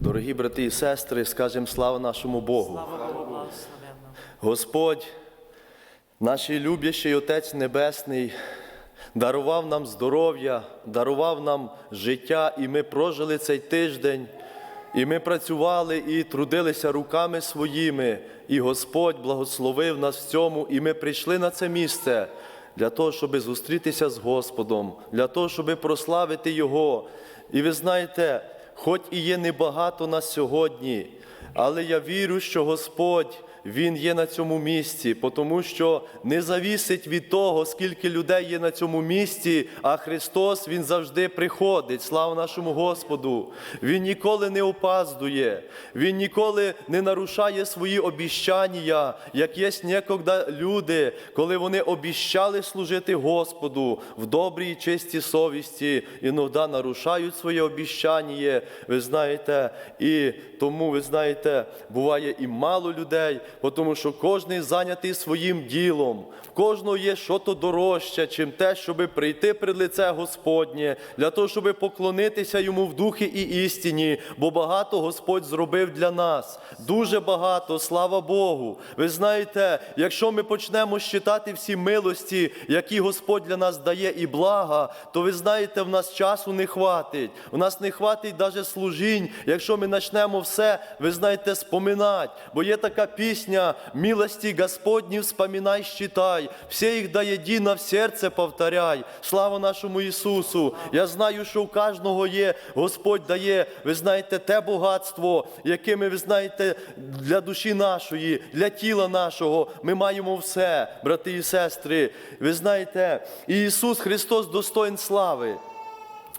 Дорогі брати і сестри, скажемо слава нашому Богу. Слава Богу. Господь, наш любящий Отець Небесний, дарував нам здоров'я, дарував нам життя, і ми прожили цей тиждень, і ми працювали і трудилися руками своїми, і Господь благословив нас в цьому, і ми прийшли на це місце для того, щоб зустрітися з Господом, для того, щоб прославити Його. І ви знаєте, хоч і є небагато на сьогодні, але я вірю, що Господь Він є на цьому місці, тому що не завісить від того, скільки людей є на цьому місці, а Христос Він завжди приходить. Слава нашому Господу! Він ніколи не опаздує, Він ніколи не нарушає свої обіщання, як є некогда люди, коли вони обіщали служити Господу в добрій чистій совісті, іноді нарушають своє обіщання. Ви знаєте, і тому ви знаєте, буває і мало людей, тому що кожен зайнятий своїм ділом, в кожного є щось дорожче, чим те, щоб прийти пред лице Господнє, для того, щоб поклонитися йому в духі і істині, бо багато Господь зробив для нас. Дуже багато, слава Богу. Ви знаєте, якщо ми почнемо считати всі милості, які Господь для нас дає і блага, то ви знаєте, в нас часу не хватить. У нас не хватить навіть служінь, якщо ми почнемо все, ви знаєте, споминати. Бо є така пісня «Милості Господні вспоминай, считай, все їх до єдино в серце повторяй. Слава нашому Ісусу! Я знаю, що у кожного є, Господь дає, ви знаєте, те багатство, яке ми, ви знаєте, для душі нашої, для тіла нашого. Ми маємо все, брати і сестри. Ви знаєте, Ісус Христос достоин слави.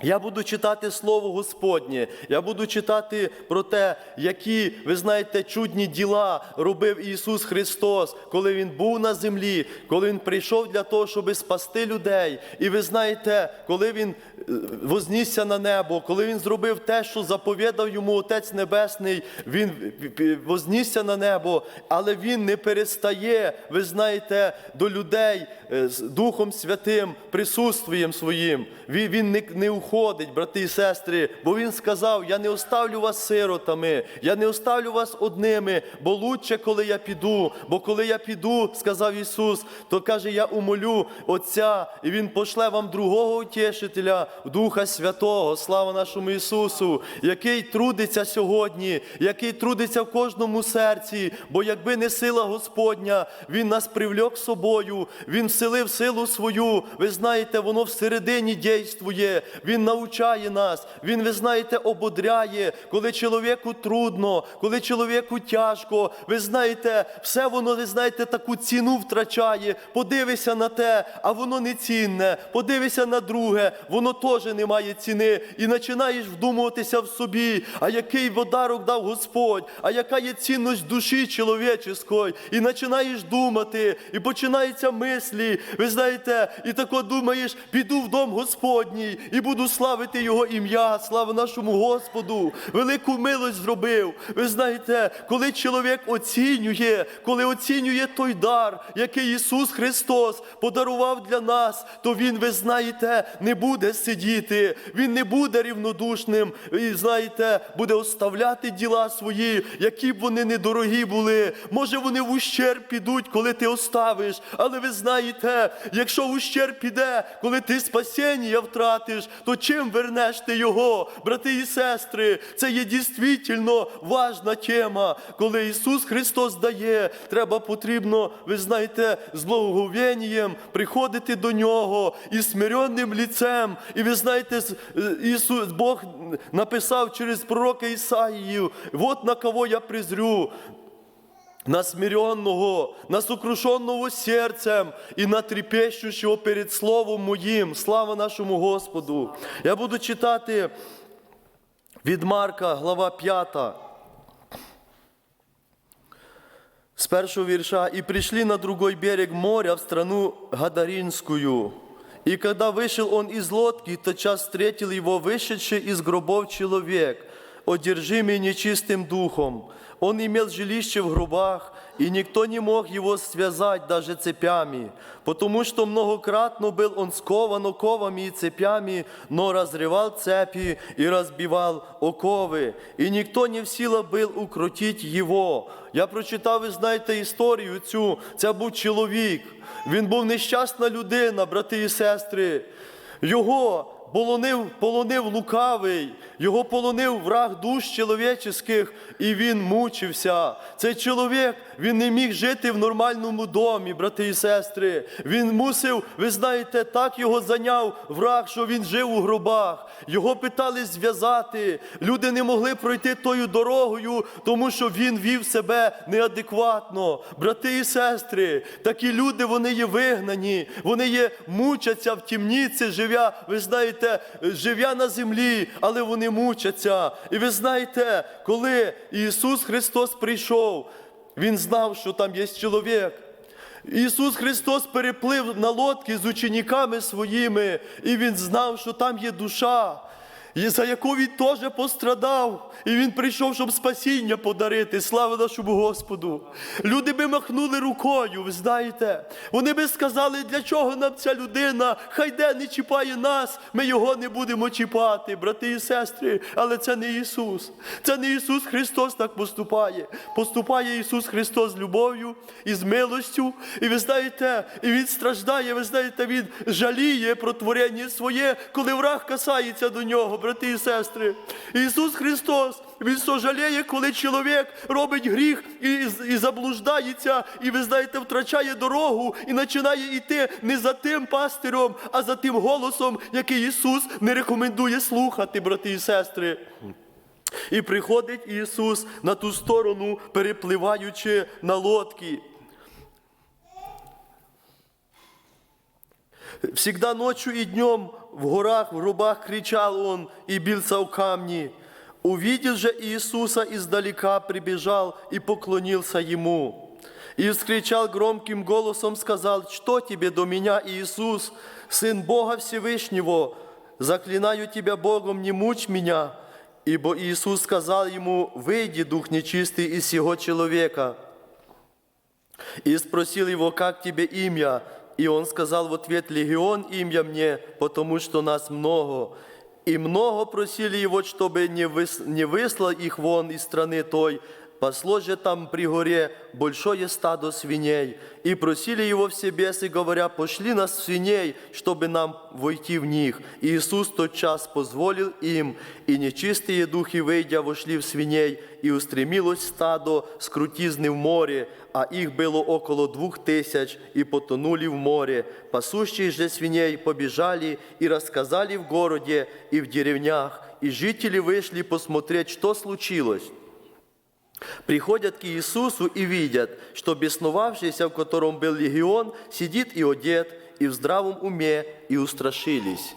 Я буду читати Слово Господнє, я буду читати про те, які, ви знаєте, чудні діла робив Ісус Христос, коли Він був на землі, коли Він прийшов для того, щоб спасти людей. І ви знаєте, коли Він е, вознісся на небо, коли Він зробив те, що заповідав йому Отець Небесний, Він вознісся на небо, але Він не перестає, ви знаєте, до людей е, з Духом Святим, присутствієм своїм. Він, не, не уходить, брати і сестри, бо Він сказав: Я не оставлю вас сиротами, я не оставлю вас одними, бо лучше, коли я піду. Бо коли я піду, сказав Ісус, то каже, я умолю Отця, і Він пошле вам другого утішителя, Духа Святого, слава нашому Ісусу, який трудиться сьогодні, який трудиться в кожному серці, бо якби не сила Господня, Він нас привлек собою, Він вселив силу свою. Ви знаєте, воно всередині дійствує, Він навчає нас, Він, ви знаєте, ободряє, коли чоловіку трудно, коли чоловіку тяжко. Ви знаєте, все воно, ви знаєте, таку ціну втрачає. Подивися на те, а воно не цінне. Подивися на друге, воно теж не має ціни. І починаєш вдумуватися в собі, а який подарок дав Господь, а яка є цінність душі чоловічої. І починаєш думати, і починаються мислі. Ви знаєте, і тако думаєш, піду в дом Господній і буду славити Його ім'я, слава нашому Господу. Велику милость зробив. Ви знаєте, коли чоловік оцінює, коли оцінює той дар, який Ісус Христос подарував для нас, то Він, ви знаєте, не буде сидіти, Він не буде рівнодушним, і знаєте, буде оставляти діла свої, які б вони недорогі були. Може, вони в ущерб підуть, коли ти оставиш. Але ви знаєте, якщо в ущерб піде, коли ти спасіння втратиш, то чим вернеш ти його, брати і сестри? Це є дійсно важна тема. Коли Ісус Христос дає, треба потрібно, ви знаєте, з благоговінням приходити до Нього і смиренним ліцем. І ви знаєте, е, Ісус Бог написав через пророка Ісаїю, от на кого я призрю На смиренного, на сокрушенного серцем і на трепещущего перед Словом Моїм. Слава нашому Господу. Я буду читати від Марка, глава 5. С первого верша. «И пришли на другой берег моря, в страну Гадаринскую. И когда вышел он из лодки, тотчас встретил его вышедший из гробов человек, одержимый нечистым духом. Он имел жилище в гробах, и никто не мог его связать даже цепями, потому что многократно был он скован оковами и цепями, но разрывал цепи и разбивал оковы, и никто не в силах был укротить его. Я прочитав, ви знаєте, історію цю. Це був чоловік. Він був нещасна людина, брати і сестри. Його полонив, полонив лукавий, його полонив враг душ чоловічих, і він мучився. Цей чоловік він не міг жити в нормальному домі, брати і сестри. Він мусив, ви знаєте, так його зайняв враг, що він жив у гробах. Його питали зв'язати. Люди не могли пройти тою дорогою, тому що він вів себе неадекватно. Брати і сестри, такі люди вони є вигнані, вони є мучаться в тімніці, живя, ви знаєте, живя на землі, але вони мучаться. І ви знаєте, коли Ісус Христос прийшов, Він знав, що там є чоловік. Ісус Христос переплив на лодки з учениками своїми, і Він знав, що там є душа, і за яку він теж пострадав. І він прийшов, щоб спасіння подарити. Слава нашому Господу. Люди би махнули рукою, ви знаєте. Вони би сказали, для чого нам ця людина, хай де не чіпає нас, ми його не будемо чіпати, брати і сестри. Але це не Ісус. Це не Ісус Христос так поступає. Поступає Ісус Христос з любов'ю і з милостю. І ви знаєте, і Він страждає, ви знаєте, Він жаліє про творення своє, коли враг касається до нього, брати і сестри. Ісус Христос, Він сожаліє, коли чоловік робить гріх і, і заблуждається, і ви знаєте, втрачає дорогу і починає йти не за тим пастирем, а за тим голосом, який Ісус не рекомендує слухати, брати і сестри. І приходить Ісус на ту сторону, перепливаючи на лодки. Всегда ночью и днем в горах, в гробах кричал он и бился в камни. Увидел же Иисуса издалека, прибежал и поклонился Ему. И вскричал громким голосом, сказал, что тебе до меня, Иисус, Сын Бога Всевышнего, заклинаю тебя Богом, не мучь меня. Ибо Иисус сказал ему, выйди, дух нечистый, из сего человека. И спросил его, как тебе имя? И он сказал в ответ, легион имя мне, потому что нас много. И много просили его, чтобы не, выс- не выслал их вон из страны той. Пасло же там при горе большое стадо свиней. И просили его все бесы, говоря, пошли нас в свиней, чтобы нам войти в них. И Иисус тот час позволил им, и нечистые духи, выйдя, вошли в свиней, и устремилось стадо с крутизны в море, а их было около двух тысяч, и потонули в море. Пасущие же свиней побежали и рассказали в городе и в деревнях, и жители вышли посмотреть, что случилось. Приходят к Иисусу и видят, что бесновавшийся, в котором был легион, сидит и одет, и в здравом уме, и устрашились.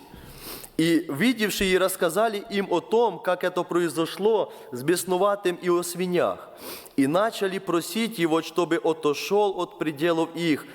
И видевшие рассказали им о том, как это произошло с бесноватым и о свинях. И начали просить его, чтобы отошел от пределов их.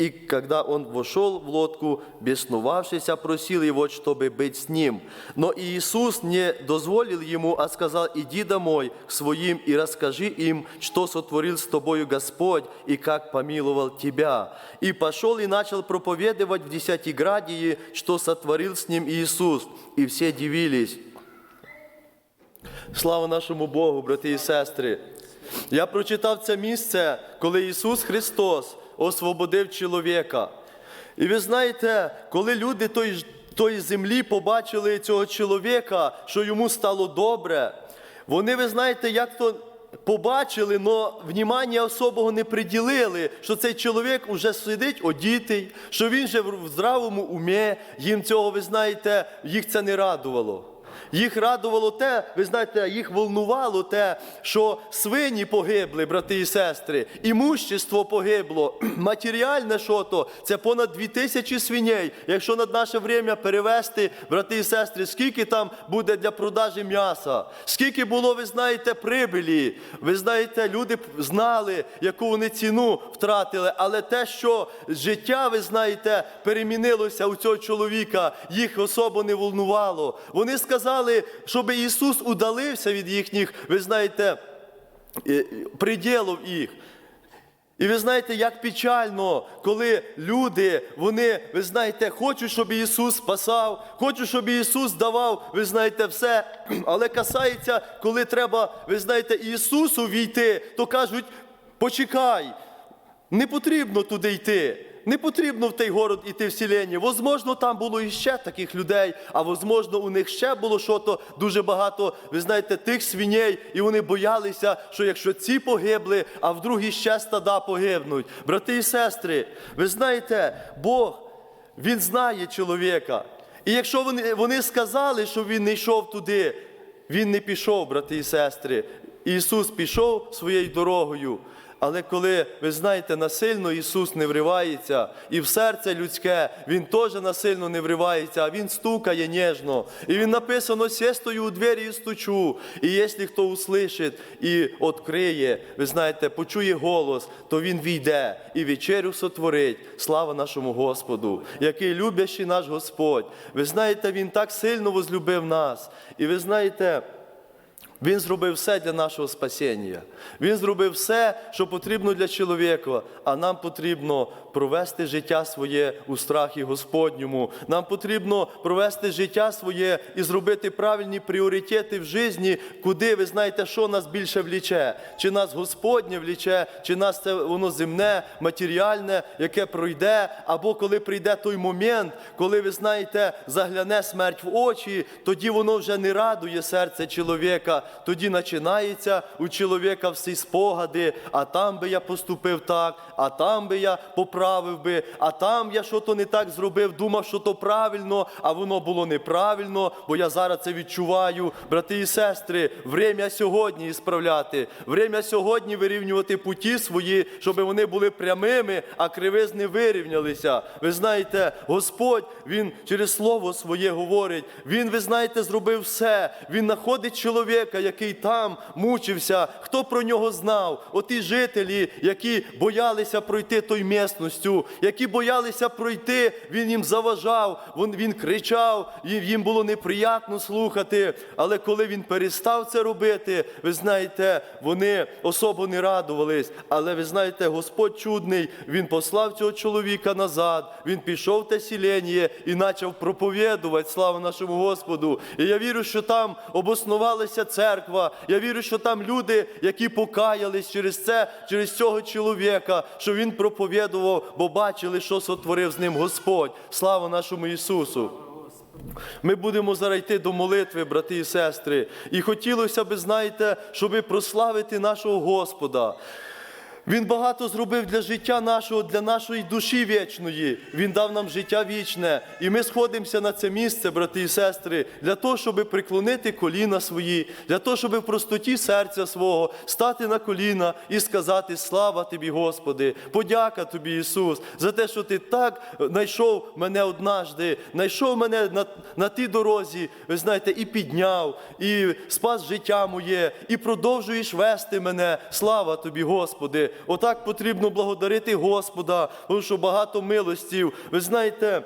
И когда он вошел в лодку, бесновавшийся просил его, чтобы быть с ним. Но Иисус не дозволил ему, а сказал, иди домой к своим и расскажи им, что сотворил с тобою Господь и как помиловал тебя. И пошел и начал проповедовать в Десятиградии, что сотворил с ним Иисус. И все дивились. Слава нашому Богу, брати і сестри. Я прочитав це місце, коли Ісус Христос освободив чоловіка. І ви знаєте, коли люди тої, тої землі побачили цього чоловіка, що йому стало добре, вони, ви знаєте, як то побачили, але внімання особого не приділили, що цей чоловік уже сидить одітий, що він же в здравому умі, їм цього, ви знаєте, їх це не радувало. Їх радувало те, ви знаєте, їх волнувало те, що свині погибли, брати і сестри, імущество погибло, матеріальне що то, це понад дві тисячі свиней. Якщо на наше время перевести, брати і сестри, скільки там буде для продажі м'яса, скільки було, ви знаєте, прибилі. Ви знаєте, люди знали, яку вони ціну втратили, але те, що життя, ви знаєте, перемінилося у цього чоловіка, їх особо не волнувало. Вони сказали кричали, щоб Ісус удалився від їхніх, ви знаєте, е, приділів їх. І ви знаєте, як печально, коли люди, вони, ви знаєте, хочуть, щоб Ісус спасав, хочуть, щоб Ісус давав, ви знаєте, все. Але касається, коли треба, ви знаєте, Ісусу війти, то кажуть, почекай, не потрібно туди йти. Не потрібно в той город іти в селення. Возможно, там було іще таких людей, а возможно, у них ще було що-то дуже багато, ви знаєте, тих свиней, і вони боялися, що якщо ці погибли, а вдруг іще стада погибнуть. Брати і сестри, ви знаєте, Бог, Він знає чоловіка. І якщо вони, вони сказали, що він не йшов туди, він не пішов, брати і сестри. Ісус пішов своєю дорогою. Але коли, ви знаєте, насильно Ісус не вривається, і в серце людське Він теж насильно не вривається, а Він стукає ніжно. І Він написано, «Се стою у двері і стучу. І якщо хто услышить і відкриє, ви знаєте, почує голос, то Він війде і вечерю сотворить. Слава нашому Господу, який любящий наш Господь. Ви знаєте, Він так сильно возлюбив нас. І ви знаєте, він зробив все для нашого спасіння. Він зробив все, що потрібно для чоловіка, а нам потрібно провести життя своє у страхі Господньому. Нам потрібно провести життя своє і зробити правильні пріоритети в житті, куди ви знаєте, що нас більше вліче. Чи нас Господнє вліче, чи нас це воно земне, матеріальне, яке пройде, або коли прийде той момент, коли ви знаєте, загляне смерть в очі, тоді воно вже не радує серце чоловіка. Тоді починається у чоловіка всі спогади, а там би я поступив так, а там би я поправив би, а там я що то не так зробив, думав, що то правильно, а воно було неправильно, бо я зараз це відчуваю. Брати і сестри, время сьогодні ісправляти, время сьогодні вирівнювати путі свої, щоб вони були прямими, а кривизни вирівнялися. Ви знаєте, Господь, Він через Слово своє говорить. Він, ви знаєте, зробив все. Він знаходить чоловіка, який там мучився. Хто про нього знав? Оті жителі, які боялися пройти той місностю, які боялися пройти, він їм заважав, він, він кричав, їм було неприємно слухати. Але коли він перестав це робити, ви знаєте, вони особо не радувались. Але ви знаєте, Господь чудний, він послав цього чоловіка назад, він пішов в те сілення і почав проповідувати. Слава нашому Господу. І я вірю, що там обоснувалася церква. Я вірю, що там люди, які покаялись через це, через цього чоловіка, що він проповідував, бо бачили, що сотворив з ним Господь. Слава нашому Ісусу. Ми будемо зараз йти до молитви, брати і сестри. І хотілося б, знаєте, щоб прославити нашого Господа. Він багато зробив для життя нашого, для нашої душі вічної. Він дав нам життя вічне. І ми сходимося на це місце, брати і сестри, для того, щоб приклонити коліна свої, для того, щоб в простоті серця свого стати на коліна і сказати: Слава тобі, Господи! Подяка тобі, Ісус, за те, що Ти так знайшов мене однажди, знайшов мене на, на тій дорозі, ви знаєте, і підняв, і спас життя моє, і продовжуєш вести мене. Слава тобі, Господи! Отак потрібно благодарити Господа, тому що багато милостів. Ви знаєте,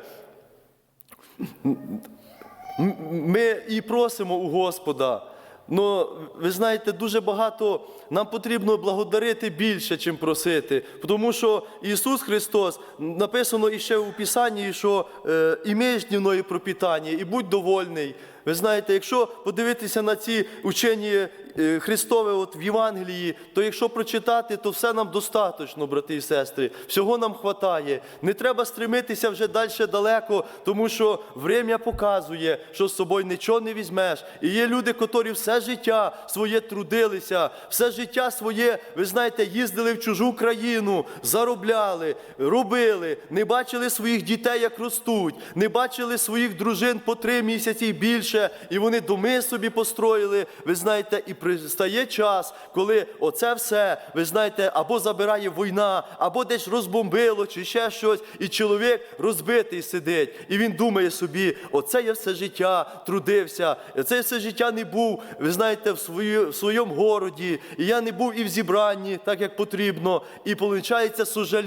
ми і просимо у Господа. Ну, ви знаєте, дуже багато нам потрібно благодарити більше, чим просити. Тому що Ісус Христос написано іще у Писанні, що е, імеєш днівної пропитання і будь довольний. Ви знаєте, якщо подивитися на ці учені е, Христове от в Євангелії, то якщо прочитати, то все нам достатньо, брати і сестри. Всього нам хватає. Не треба стремитися вже далі далеко, тому що время показує, що з собою нічого не візьмеш. І є люди, котрі все життя своє трудилися, все життя своє, ви знаєте, їздили в чужу країну, заробляли, робили, не бачили своїх дітей, як ростуть, не бачили своїх дружин по три місяці і більше, і вони доми собі построїли. Ви знаєте, і пристає час, коли оце все, ви знаєте, або забирає війна, або десь розбомбило, чи ще щось, і чоловік розбитий сидить. І він думає собі, оце я все життя трудився, це все життя не був, ви знаєте, в, свою, в своєму городі, і я не був і в зібранні, так як потрібно. І виходить сожаління.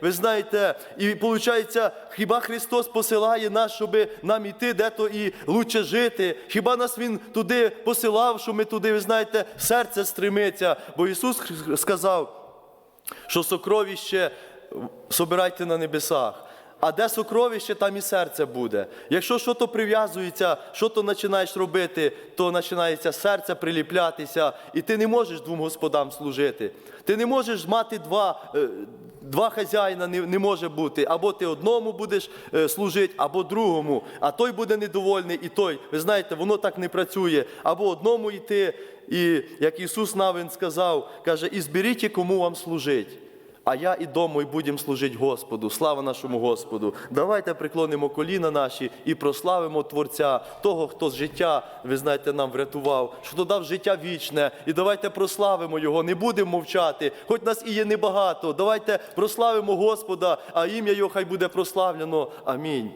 Ви знаєте, і виходить, хіба Христос посилає нас, щоб нам іти де-то і лучше жити. Хіба нас Він туди посилав, що ми туди, ви знаєте, серце стремиться. Бо Ісус сказав, що сокровище собирайте на небесах. А де сокровище, там і серце буде. Якщо щось прив'язується, що то починаєш робити, то починається серце приліплятися, і ти не можеш двом господам служити. Ти не можеш мати два, е, два хазяїна, не, не може бути. Або ти одному будеш е, служити, або другому, а той буде недовольний, і той. Ви знаєте, воно так не працює. Або одному йти, і як Ісус Навин сказав, каже, і зберіть, кому вам служить. А я і дому, і будемо служити Господу. Слава нашому Господу. Давайте приклонимо коліна наші і прославимо Творця, того, хто з життя, ви знаєте, нам врятував, що дав життя вічне. І давайте прославимо Його, не будемо мовчати, хоч нас і є небагато. Давайте прославимо Господа, а ім'я Його хай буде прославлено. Амінь.